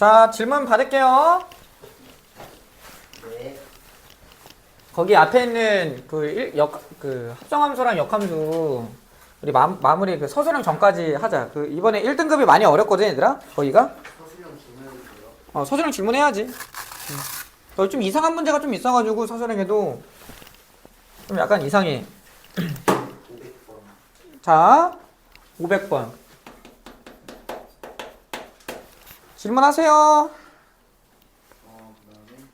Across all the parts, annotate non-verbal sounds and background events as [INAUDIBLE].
자, 질문 받을게요. 네. 거기 앞에 있는 그, 일, 역, 그 합성함수랑 역함수 우리 마, 마무리 그 서술형 전까지 하자. 그 이번에 1등급이 많이 어렵거든, 얘들아. 거기가. 어, 서술형 질문해야지. 음. 너좀 이상한 문제가 좀 있어가지고 서술형에도 좀 약간 이상해. 500번. [CLEARS THROAT] 자, 500번. 질문하세요. 어, 그 다음에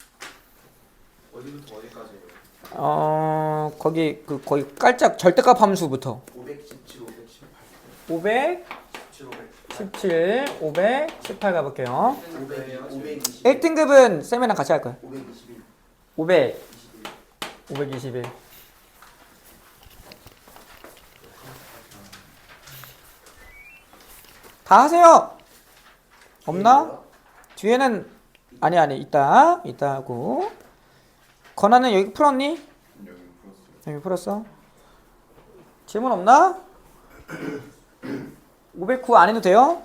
어디부터 어디까지예요? 어, 거기 그 거기 깔짝 절대값 함수부터 517, 518, 500, 17, 500. 17, 500, 18 가볼게요. 500, 520. 1등급은 쌤이랑 같이 할 거야. 521, 500, 21. 521. 다 하세요. 없나? 뒤에는 아니 아니 있다 있다 하고 권한은 여기 풀었니? 여기 풀었어. 질문 없나? 509 안 해도 돼요?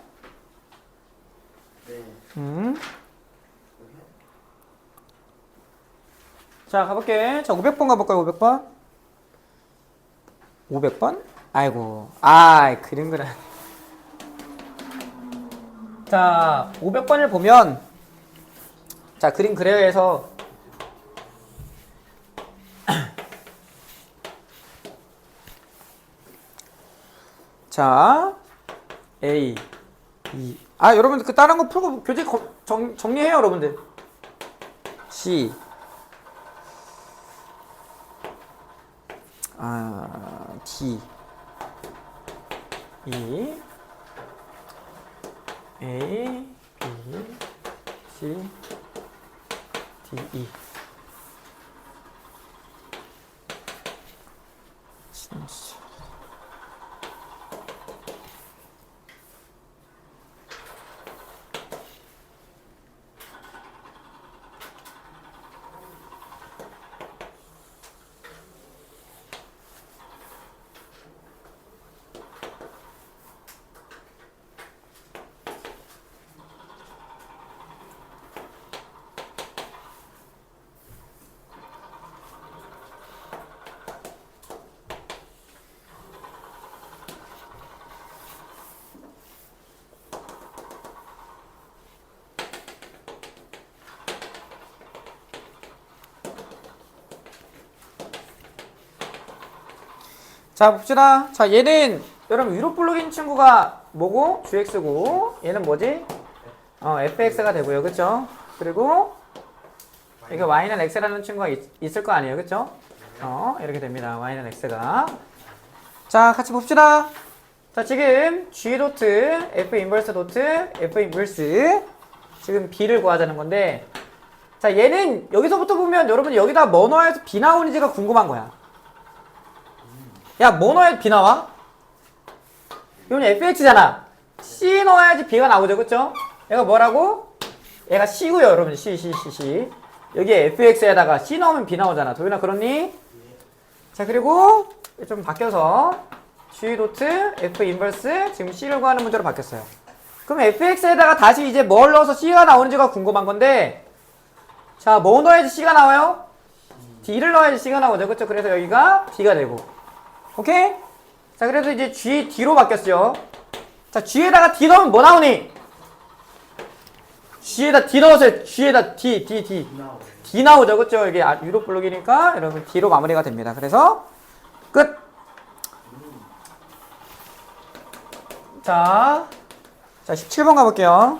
네. 음. 자 가볼게. 자 500번 가볼까요? 500번? 500번? 아이고 아 그림 그려. 자 500번을 보면 자 그림 그려에서 [CLEARS THROAT] 자 A E. 아 여러분들 그 다른 거 풀고 교재 거- 정, 정리해요 여러분들. C. 아 D. E A B C D E 진짜. 자 봅시다. 자 얘는 여러분 위로 블록인 친구가 뭐고 GX고 얘는 뭐지? 어 FX가 되고요, 그렇죠? 그리고 이게 Y는 X라는 친구가 있, 있을 거 아니에요, 그렇죠? 어 이렇게 됩니다. Y는 X가 자 같이 봅시다. 자 지금 G 도트 F 인버스 도트 F 인버스 지금 B를 구하자는 건데 자 얘는 여기서부터 보면 여러분 여기다 뭐 넣어야지 B 나오는지가 궁금한 거야. 야, 뭐 넣어야지 B 나와? 이건 fx잖아. C 넣어야지 B가 나오죠, 그쵸? 얘가 뭐라고? 얘가 C고요, 여러분. C, C, C, C. 여기에 fx에다가 C 넣으면 B 나오잖아. 도윤아, 그렇니? 자, 그리고 좀 바뀌어서 G 도트 F 인버스 지금 C를 구하는 문제로 바뀌었어요. 그럼 fx에다가 다시 이제 뭘 넣어서 C가 나오는지가 궁금한 건데 자, 뭐 넣어야지 C가 나와요? D를 넣어야지 C가 나오죠, 그쵸? 그래서 여기가 B가 되고 오케이? 자, 그래서 이제 G, D로 바뀌었죠. 자, G에다가 D 넣으면 뭐 나오니? G에다 D 넣으세요. G에다 D, D, D. D 나오죠. 그쵸? 이게 아- 유로 블록이니까 여러분 D로 마무리가 됩니다. 그래서 끝! 자, 자, 17번 가볼게요.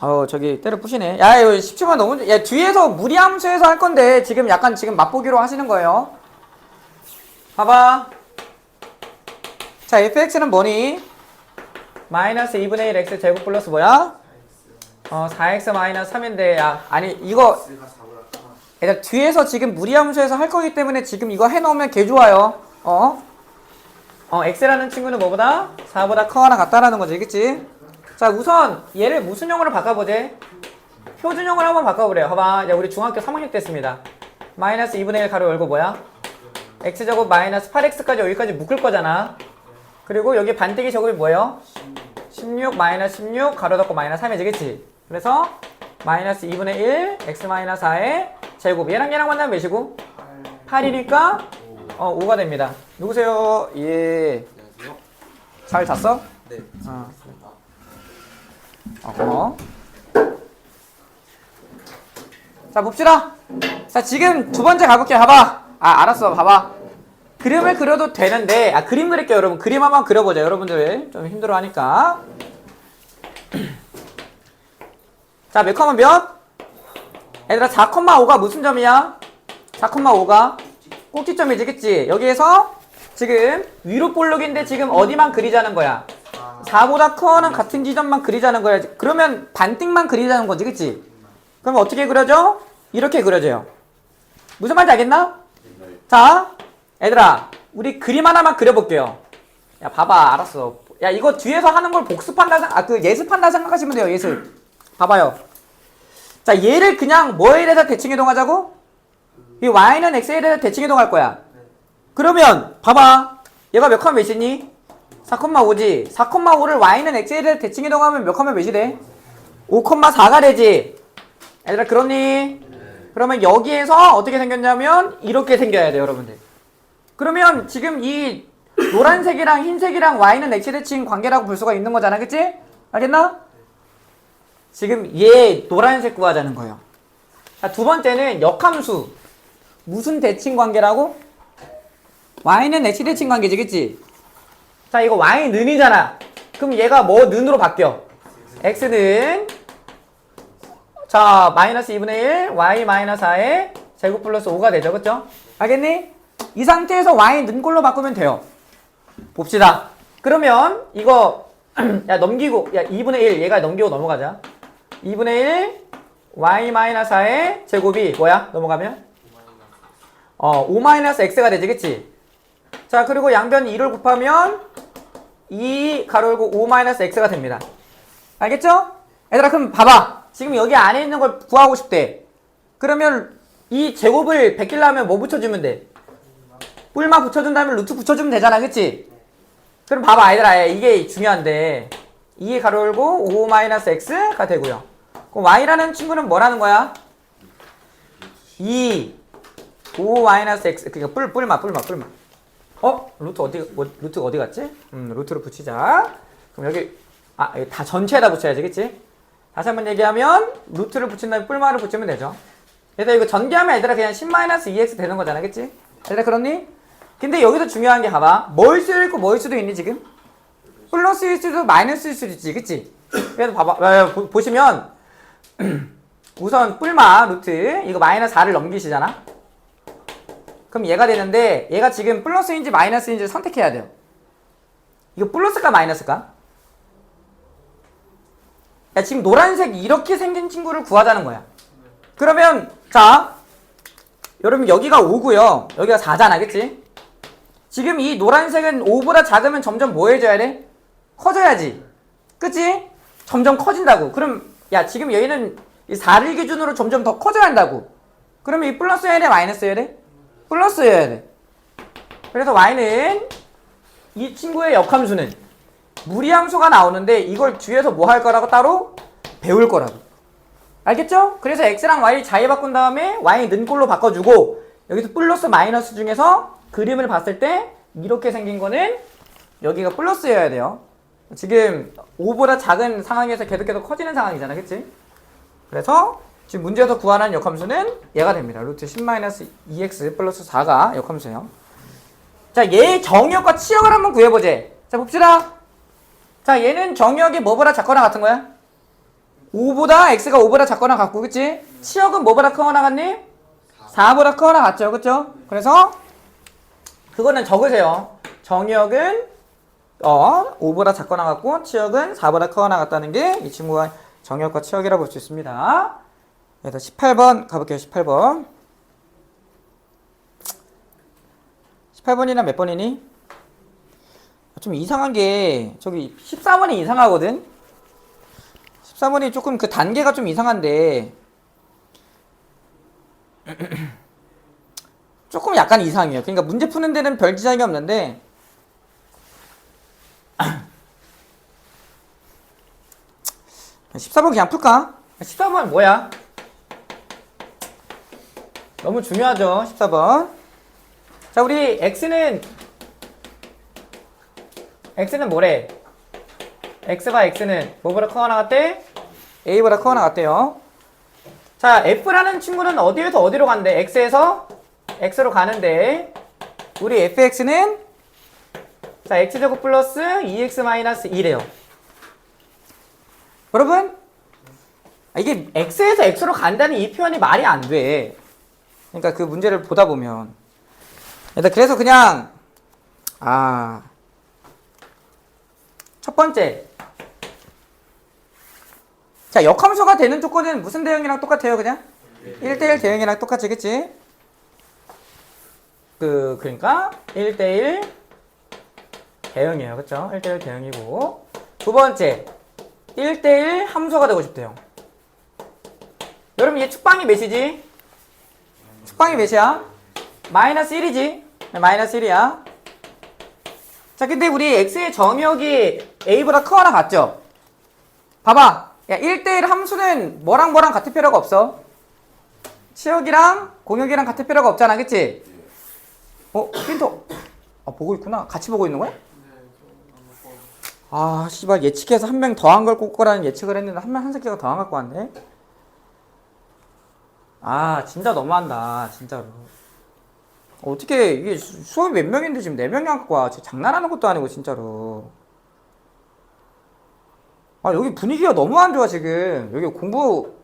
어, 저기 때려 부시네. 야, 이거 17번 너무, 야, 뒤에서 무리함수에서 할 건데 지금 약간 지금 맛보기로 하시는 거예요. 봐봐. 자, fx는 뭐니? 마이너스 2분의 1 x 제곱 플러스 뭐야? 어, 4x 마이너스 3인데, 야, 아니, 이거, X가 4보다 크다. 얘들 뒤에서 지금 무리함수에서 할 거기 때문에 지금 이거 해놓으면 개 좋아요. 어? 어, x라는 친구는 뭐보다? 4보다 커거나 같다라는 거지, 그치? 자, 우선 얘를 무슨 형으로 바꿔보지? 표준형으로 한번 바꿔보래요. 봐봐. 야, 우리 중학교 3학년 때 했습니다. 마이너스 2분의 1 가로 열고 뭐야? X제곱 마이너스 8x까지 여기까지 묶을 거잖아. 그리고 여기 반대기 제곱이 뭐예요? 16 마이너스 16 가로 닫고 마이너스 3이지 그치? 그래서 마이너스 2분의 1 x 마이너스 4의 제곱 얘랑 얘랑 만나면 몇이고? 8이니까 어 5가 됩니다 누구세요? 예. 안녕하세요. 잘 잤어? 네. 어. 어. 자 봅시다. 자 지금 두 번째 가볼게. 봐봐. 아 알았어. 봐봐. 그림을 그려도 되는데 아 그림 그릴게요 여러분. 그림 한번 그려보자. 여러분들 좀 힘들어하니까. [CLEARS THROAT] 자 몇 컴마 몇? 얘들아 4,5가 무슨 점이야? 4,5가 꼭지점이지 그치? 여기에서 지금 위로 볼록인데 지금 어디만 그리자는 거야? 4보다 커는 같은 지점만 그리자는 거야. 그러면 반띵만 그리자는 거지, 그치? 그럼 어떻게 그려져? 이렇게 그려져요. 무슨 말인지 알겠나? 자, 얘들아, 우리 그림 하나만 그려볼게요. 야, 봐봐, 알았어. 야, 이거 뒤에서 하는 걸 복습한다, 생- 아, 그 예습한다 생각하시면 돼요, 예습. 봐봐요. 자, 얘를 그냥 뭐에 대해서 대칭 이동하자고? 이 y는 x에 대해서 대칭 이동할 거야. 그러면, 봐봐. 얘가 몇 컴마 몇이니? 4,5지. 4,5를 y는 x에 대해 대칭 이동하면 몇 컴마 몇이 돼? 5,4가 되지. 얘들아 그렇니? 그러면 여기에서 어떻게 생겼냐면 이렇게 생겨야 돼요, 여러분들. 그러면 지금 이 노란색이랑 흰색이랑 y는 x에 대칭 관계라고 볼 수가 있는 거잖아, 그치? 알겠나? 지금 얘 노란색 구하자는 거예요. 자, 두 번째는 역함수. 무슨 대칭 관계라고? y는 x 대칭 관계지, 그치? 자, 이거 y는이잖아. 그럼 얘가 뭐 는으로 바뀌어? x는 자, 마이너스 2분의 1, y 마이너스 4의 제곱 플러스 5가 되죠. 그쵸? 알겠니? 이 상태에서 y 는 걸로 바꾸면 돼요. 봅시다. 그러면 이거 [CLEARS THROAT] 야 넘기고 야 2분의 1 얘가 넘기고 넘어가자. 2분의 1 y 마이너스 4의 제곱이 뭐야? 넘어가면 어, 5 마이너스 x가 되지. 그치? 자, 그리고 양변 2를 곱하면 2 가로 열고 5 마이너스 x가 됩니다. 알겠죠? 얘들아 그럼 봐봐. 지금 여기 안에 있는 걸 구하고 싶대. 그러면 이 제곱을 베끼려면 뭐 붙여주면 돼? 뿔만 붙여준 다음에 루트 붙여주면 되잖아. 그치? 그럼 봐봐 아이들아 이게 중요한데 2 가로 열고 5 마이너스 x가 되고요. 그럼 y라는 친구는 뭐라는 거야? 2 5 마이너스 x 그러니까 뿔 뿔마 뿔마 뿔마 어? 루트 어디 뭐, 루트가 어디 갔지? 음 루트로 붙이자 그럼 여기 아 다 전체에다 붙여야지 그치? 다시 한번 얘기하면 루트를 붙인 다음에 뿔마를 붙이면 되죠 그래서 이거 전개하면 얘들아 그냥 10-2x 되는 거잖아 그치? 얘들아 그렇니? 근데 여기서 중요한 게 봐봐 뭘 수도 있고 뭐일 수도 있니 지금? 플러스일 수도 마이너스일 수도 있지 그치? 그래서 봐봐 보, 보시면 [CLEARS THROAT] 우선 뿔마 루트 이거 마이너스 4를 넘기시잖아 그럼 얘가 되는데 얘가 지금 플러스인지 마이너스인지 선택해야 돼요. 이거 플러스가 마이너스가? 야 지금 노란색 이렇게 생긴 친구를 구하자는 거야. 그러면 자 여러분 여기가 5고요. 여기가 4잖아. 그치? 지금 이 노란색은 5보다 작으면 점점 뭐 해줘야 돼? 커져야지. 그치? 점점 커진다고. 그럼 야 지금 여기는 이 4를 기준으로 점점 더 커져야 한다고. 그러면 이 플러스여야 돼? 마이너스여야 돼? 플러스여야 돼. 그래서 y는 이 친구의 역함수는 무리함수가 나오는데 이걸 뒤에서 뭐 할 거라고 따로 배울 거라고. 알겠죠? 그래서 x랑 y 자리 바꾼 다음에 y 는 꼴로 바꿔주고 여기서 플러스 마이너스 중에서 그림을 봤을 때 이렇게 생긴 거는 여기가 플러스여야 돼요. 지금 5보다 작은 상황에서 계속해서 커지는 상황이잖아. 그치? 그래서 지금 문제에서 구하는 역함수는 얘가 됩니다. 루트 10-2x 플러스 4가 역함수예요. 자, 얘의 정역과 치역을 한번 구해보재. 자, 봅시다. 자, 얘는 정역이 뭐보다 작거나 같은 거야? 5보다 x가 5보다 작거나 같고, 그치? 치역은 뭐보다 크거나 같니? 4보다 크거나 같죠, 그쵸? 그래서 그거는 적으세요. 정역은 어 5보다 작거나 같고 치역은 4보다 크거나 같다는 게 이 친구가 정역과 치역이라고 볼 수 있습니다. 그래서 18번 가볼게요. 18번. 18번이나 몇 번이니? 좀 이상한 게 저기 14번이 이상하거든. 14번이 조금 그 단계가 좀 이상한데 [CLEARS THROAT] 조금 약간 이상해요. 그러니까 문제 푸는 데는 별 지장이 없는데 [CLEARS THROAT] 14번 그냥 풀까? 14번 뭐야? 너무 중요하죠 14번 자 우리 x는 x는 뭐래? x가 x는 뭐보다 커 하나 같대? a보다 커 하나 같대요 자 f라는 친구는 어디에서 어디로 간대? x에서 x로 가는데 우리 fx는 자 x제곱 플러스 2x 마이너스 2래요 여러분 아, 이게 x에서 x로 간다는 이 표현이 말이 안 돼. 그러니까 그 문제를 보다 보면 일단 그래서 그냥 아 첫 번째 자 역함수가 되는 조건은 무슨 대응이랑 똑같아요 그냥 1대1 대응이랑 똑같이 그치? 그 그러니까 1대1 대응이에요 그쵸? 1대1 대응이고 두 번째 1대1 함수가 되고 싶대요 여러분 얘 축방이 몇이지? 축방이 몇이야? 마이너스 1이지? 마이너스 1이야. 자, 근데 우리 x의 정역이 a보다 커나 같죠? 봐봐. 야, 1대1 함수는 뭐랑 뭐랑 같을 필요가 없어. 치역이랑 공역이랑 같을 필요가 없잖아. 그치? 어, 핀터. 아, 보고 있구나. 같이 보고 있는 거야? 아, 씨발, 예측해서 한 명더안 걸고 거라는 예측을 했는데 한 명 한 새끼가 더안 갖고 왔네? 아 진짜 너무한다 진짜로 어떻게 이게 수- 수업이 몇 명인데 지금 네 명이 갖고 와 장난하는 것도 아니고 진짜로. 아 여기 분위기가 너무 안 좋아 지금. 여기 공부.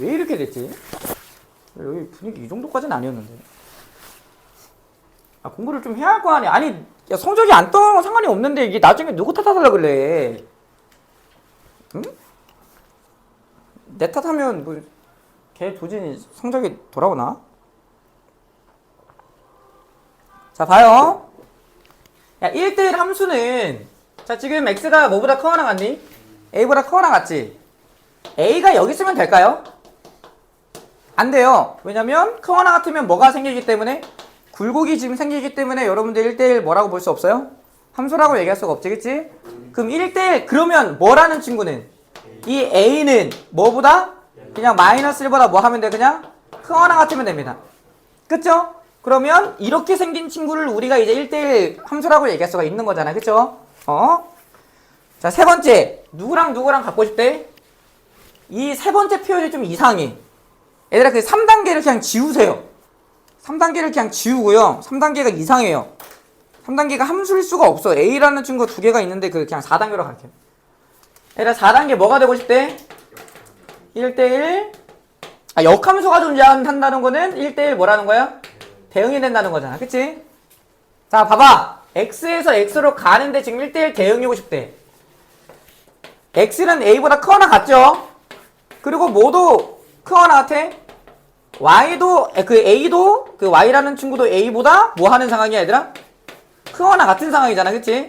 왜 이렇게 됐지? 여기 분위기 이 정도까지는 아니었는데. 아 공부를 좀 해야 할 거 아니야. 아니 야 성적이 안 떠는 건 상관이 없는데 이게 나중에 누구 탓하달라 그래? 응? 내 탓하면 뭐 걔 도진이 성적이 돌아오나? 자 봐요 야 1대1 함수는 자 지금 x가 뭐보다 커나 같니? a보다 커나 같지? a가 여기 있으면 될까요? 안 돼요 왜냐면 커나 같으면 뭐가 생기기 때문에 굴곡이 지금 생기기 때문에 여러분들 1대1 뭐라고 볼 수 없어요? 함수라고 얘기할 수가 없지 그치? 그럼 1대1 그러면 뭐라는 친구는 이 a는 뭐보다 그냥 마이너스 1보다 뭐 하면 돼 그냥 크거나 같으면 됩니다 그쵸? 그러면 이렇게 생긴 친구를 우리가 이제 1대1 함수라고 얘기할 수가 있는 거잖아 그쵸? 어? 자 세 번째 누구랑 누구랑 갖고 싶대? 이 세 번째 표현이 좀 이상해 얘들아 그 3단계를 그냥 지우세요 3단계를 그냥 지우고요 3단계가 이상해요 3단계가 함수일 수가 없어 a라는 친구가 두 개가 있는데 그 그냥 4단계로 갈게요 얘들아 4단계 뭐가 되고 싶대? 1대1 아, 역함수가 존재한다는 거는 1대1 뭐라는 거야? 대응이 된다는 거잖아 그치? 자 봐봐 x에서 x로 가는데 지금 1대1 대응이고 싶대 x는 a보다 크거나 같죠? 그리고 뭐도 크거나 같아? y도 에, 그 a도 그 y라는 친구도 a보다 뭐 하는 상황이야 얘들아? 크거나 같은 상황이잖아 그치?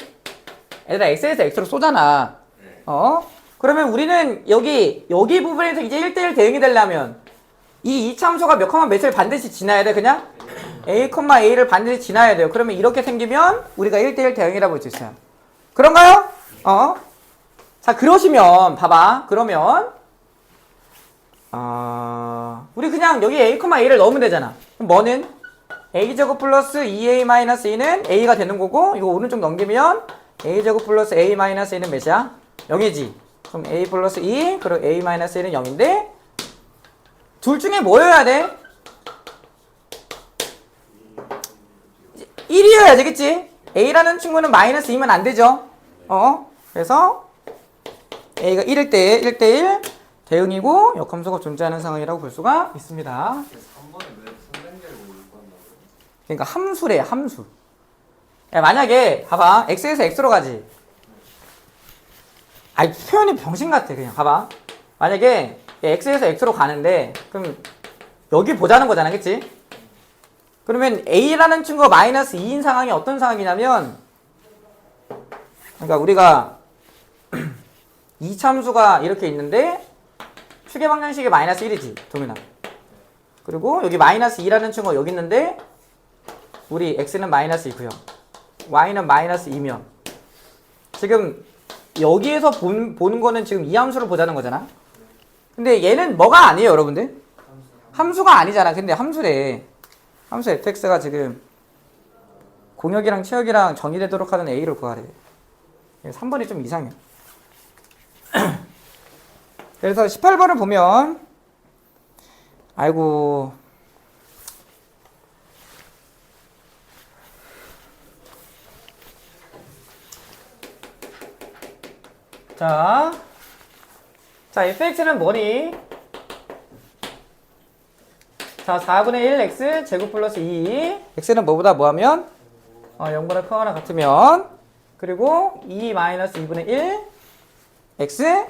얘들아 x에서 x로 쏘잖아 어? 그러면 우리는 여기 여기 부분에서 이제 1대1 대응이 되려면 이 이참수가 몇 컴마 몇을 반드시 지나야 돼 그냥? A, a를 반드시 지나야 돼요. 그러면 이렇게 생기면 우리가 1대1 대응이라고 볼 수 있어요. 그런가요? 어? 자 그러시면 봐봐. 그러면 어... 우리 그냥 여기 a, a를 넣으면 되잖아. 그럼 뭐는? A제곱 플러스 2a-2는 a가 되는 거고 이거 오른쪽 넘기면 a제곱 플러스 a-2는 몇이야? 0이지 그럼 a 플러스 2 그리고 a-1은 0인데 둘 중에 뭐여야 돼? 1이어야 되겠지? a라는 친구는 마이너스 2면 안 되죠? 어? 그래서 a가 1일 때 1대1 대응이고 역함수가 존재하는 상황이라고 볼 수가 있습니다. 3번에 왜 3단계를 못 간다고? 그러니까 함수래 함수. 야, 만약에 봐봐 x에서 x로 가지. 아니 표현이 병신 같아 그냥 봐봐. 만약에 x에서 x로 가는데 그럼 여기 보자는 거잖아, 그치? 그러면 a라는 친구가 마이너스 2인 상황이 어떤 상황이냐면 그러니까 우리가 [CLEARS THROAT] 이 참수가 이렇게 있는데 추계 방정식이 마이너스 1이지 도민아. 그리고 여기 마이너스 2라는 친구가 여기 있는데 우리 x는 마이너스 2고요. y는 마이너스 2면 지금 여기에서 본, 보는 거는 지금 이 함수를 보자는 거잖아. 근데 얘는 뭐가 아니에요, 여러분들? 함수가 아니잖아. 근데 함수래. 함수 fx가 지금 공역이랑 체역이랑 정의되도록 하는 a를 구하래. 3번이 좀 이상해. [CLEARS THROAT] 그래서 18번을 보면 아이고 자, 자 fx는 뭐니? 자, 4분의 1 x 제곱 플러스 2 x는 뭐보다 뭐하면? 어, 0보다 크거나 같으면. 그리고 2 마이너스 2분의 1 x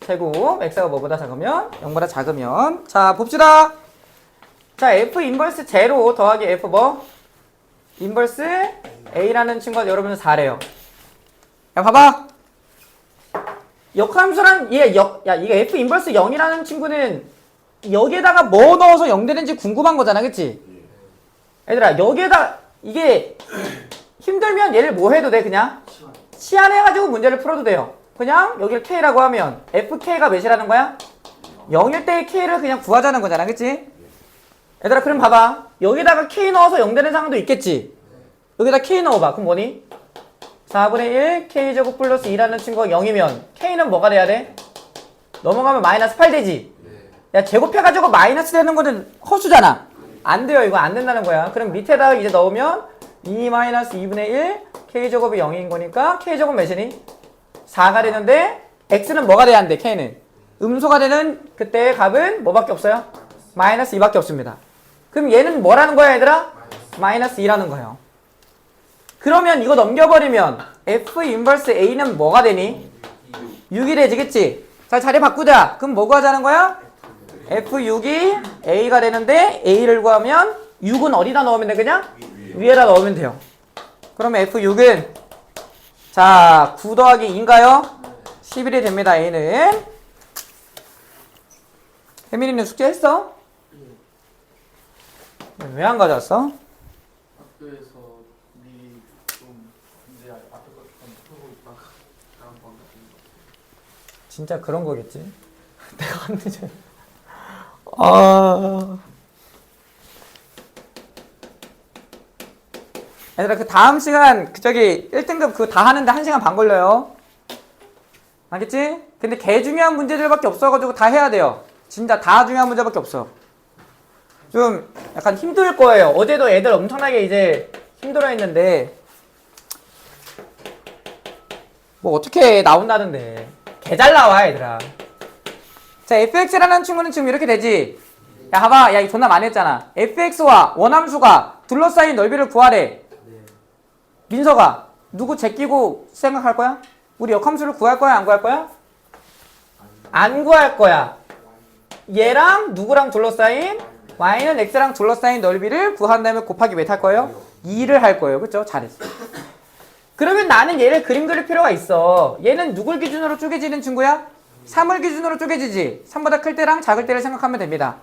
제곱 x가 뭐보다 작으면? 0보다 작으면. 자 봅시다. 자 f 인버스 제로 더하기 f 뭐? 인버스 a라는 친구가 여러분은 4래요. 야 봐봐 역함수란 얘 역, 야 이게 f 인버스 0이라는 친구는 여기에다가 뭐 넣어서 0 되는지 궁금한 거잖아 그치? 얘들아 여기에다 이게 힘들면 얘를 뭐 해도 돼 그냥? 치환해가지고 문제를 풀어도 돼요 그냥 여기를 k라고 하면 fk가 몇이라는 거야? 0일 때의 k를 그냥 구하자는 거잖아 그치? 얘들아 그럼 봐봐 여기다가 k 넣어서 0 되는 상황도 있겠지 여기다 k 넣어봐 그럼 뭐니? 4분의 1 k제곱 플러스 2라는 친구가 0이면 k는 뭐가 돼야 돼? 넘어가면 마이너스 8 되지? 야 제곱해가지고 마이너스 되는 거는 허수잖아. 안 돼요. 이거 안 된다는 거야. 그럼 밑에다가 이제 넣으면 2 마이너스 2분의 1 k제곱이 0인 거니까 k제곱 몇이니? 4가 되는데 x는 뭐가 돼야 한대 k는. 음소가 되는 그때의 값은 뭐밖에 없어요? 마이너스 2밖에 없습니다. 그럼 얘는 뭐라는 거야 얘들아? 마이너스 2라는 거예요 그러면 이거 넘겨버리면 f 인버스 a는 뭐가 되니? 6이 되지 그치? 자 자리 바꾸자 그럼 뭐 구하자는 거야? f6이 a가 되는데 a를 구하면 6은 어디다 넣으면 돼 그냥? 위에다 넣으면 돼요 그러면 f6은 자 9 더하기 2인가요? 11이 됩니다 a는 혜민이는 숙제했어? 왜 안 가져왔어? 학교에서 미리 좀 이제 앞에 거좀 풀고 있다가 다음번 같은 거. 진짜 그런 거겠지. [LAUGHS] 내가 안 늦어. 아. 얘들아 그 다음 시간 그 저기 1등급 그거 다 하는데 1시간 반 걸려요. 알겠지? 근데 개 중요한 문제들밖에 없어가지고 다 해야 돼요. 진짜 다 중요한 문제밖에 없어. 좀 약간 힘들 거예요. 어제도 애들 엄청나게 이제 힘들어 했는데 뭐 어떻게 나온다는데 개 잘 나와 얘들아. 자 fx라는 친구는 지금 이렇게 되지? 야 봐봐. 야이 존나 많이 했잖아. Fx와 원함수가 둘러싸인 넓이를 구하래. 민서가 누구 제끼고 생각할 거야? 우리 역함수를 구할 거야? 안 구할 거야? 안 구할 거야. 얘랑 누구랑 둘러싸인? y는 x랑 둘러싸인 넓이를 구한 다음에 곱하기 몇할 거예요? 2를 할 거예요. 그쵸? 잘했어 그러면 나는 얘를 그림 그릴 필요가 있어. 얘는 누굴 기준으로 쪼개지는 친구야? 3을 기준으로 쪼개지지. 3보다 클 때랑 작을 때를 생각하면 됩니다.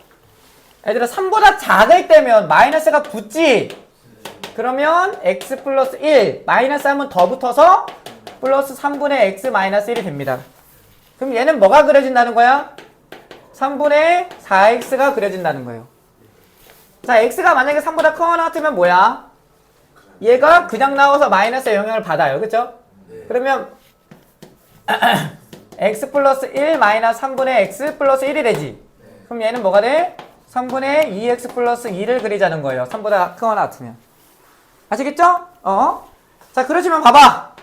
얘들아 3보다 작을 때면 마이너스가 붙지. 그러면 x 플러스 1 마이너스 하면 더 붙어서 플러스 3분의 x 마이너스 1이 됩니다. 그럼 얘는 뭐가 그려진다는 거야? 3분의 4x가 그려진다는 거예요. 자 x가 만약에 3보다 크거나 같으면 뭐야? 얘가 그냥 나와서 마이너스의 영향을 받아요. 그쵸? 그러면 [CLEARS THROAT] x 플러스 1 마이너스 3분의 x 플러스 1이 되지. 그럼 얘는 뭐가 돼? 3분의 2x 플러스 2를 그리자는 거예요. 3보다 크거나 같으면. 아시겠죠? 어? 자, 그러시면 봐봐.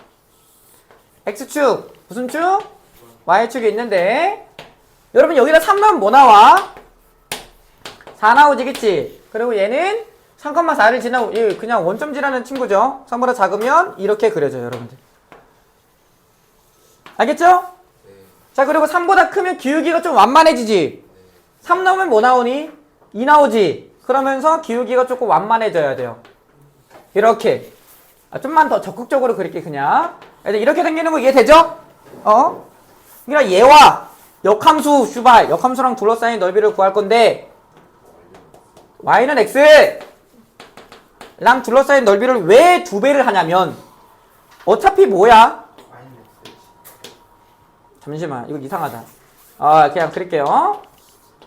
x축, 무슨 축? y축이 있는데 여러분 여기다 3 넣으면 뭐 나와? 4 나오지, 그치? 그리고 얘는 3,4를 지나고 이 그냥 원점지라는 친구죠. 3보다 작으면 이렇게 그려져요, 여러분들. 알겠죠? 자, 그리고 3보다 크면 기울기가 좀 완만해지지. 3 나오면 뭐 나오니? 2 나오지. 그러면서 기울기가 조금 완만해져야 돼요. 이렇게. 아, 좀만 더 적극적으로 그릴게 그냥. 이렇게 생기는 거 이해되죠? 어? 그러니까 얘와 역함수 슈발 역함수랑 둘러싸인 넓이를 구할 건데 y는 x 랑 둘러싸인 넓이를 왜 두 배를 하냐면 어차피 뭐야? 잠시만 이거 이상하다 아 그냥 그릴게요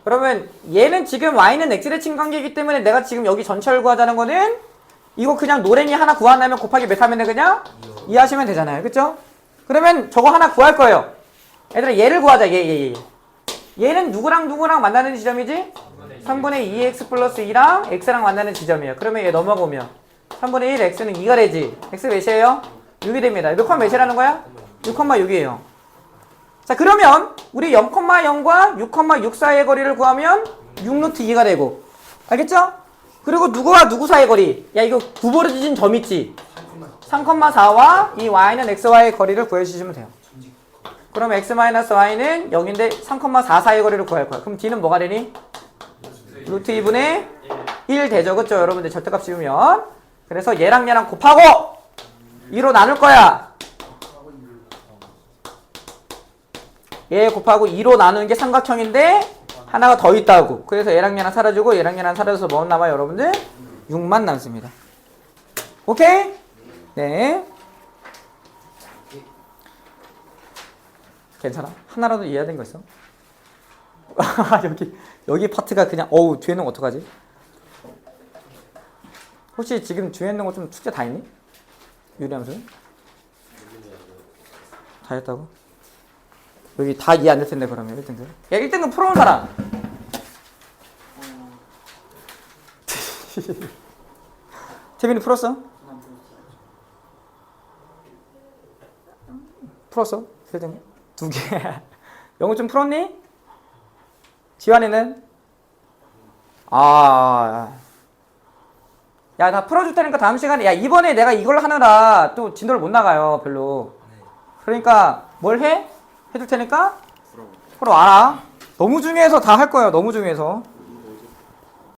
그러면 얘는 지금 y는 x대칭 관계이기 때문에 내가 지금 여기 전체를 구하자는 거는 이거 그냥 노랭이 하나 구하려면 곱하기 몇 하면 돼 그냥 2 하시면 되잖아요 그쵸? 그러면 저거 하나 구할 거예요 얘들아 얘를 구하자 얘 얘 얘, 얘는 누구랑 누구랑 만나는 지점이지? 3분의 2x 플러스 2랑 x랑 만나는 지점이에요. 그러면 얘 넘어가면 3분의 1 x는 2가 되지. X 몇이에요? 6이 됩니다. 몇 컴마 몇이라는 거야? 6,6이에요. 자 그러면 우리 0,0과 6,6 사이의 거리를 구하면 6루트 2가 되고. 알겠죠? 그리고 누구와 누구 사이의 거리? 야 이거 구부러진 점 있지? 3,4와 이 y는 x와의 거리를 구해주시면 돼요. 그럼 x-y는 0인데 3,4 사이의 거리를 구할 거야. 그럼 d는 뭐가 되니? 루트 2분의 1 되죠 그쵸 여러분들 절대값 씌우면 그래서 얘랑 얘랑 곱하고 2로 나눌 거야 얘 곱하고 2로 나누는 게 삼각형인데 하나가 더 있다고 그래서 얘랑 얘랑 사라지고 얘랑 얘랑 사라져서 뭐 남아요 여러분들? 6만 남습니다 오케이? 네 괜찮아? 하나라도 이해된 거 있어? [LAUGHS] 여기 여기 파트가 그냥 어우 뒤에 있는 거 어떡하지? 혹시 지금 뒤에 있는 거 좀 숙제 다 했니? 유리함수? 다 했다고? 여기 다 이해 안 될 텐데 그러면 1등급 야 1등급 풀어온 사람 태빈이 풀었어? 풀었어? 1등급? 두개 영어 좀 풀었니? 지환이는? 아, 야, 나 풀어줄 테니까 다음 시간에, 야, 이번에 내가 이걸 하느라 또 진도를 못 나가요, 별로. 그러니까, 뭘 해? 해줄 테니까? 풀어. 알아. 너무 중요해서 다 할 거예요, 너무 중요해서.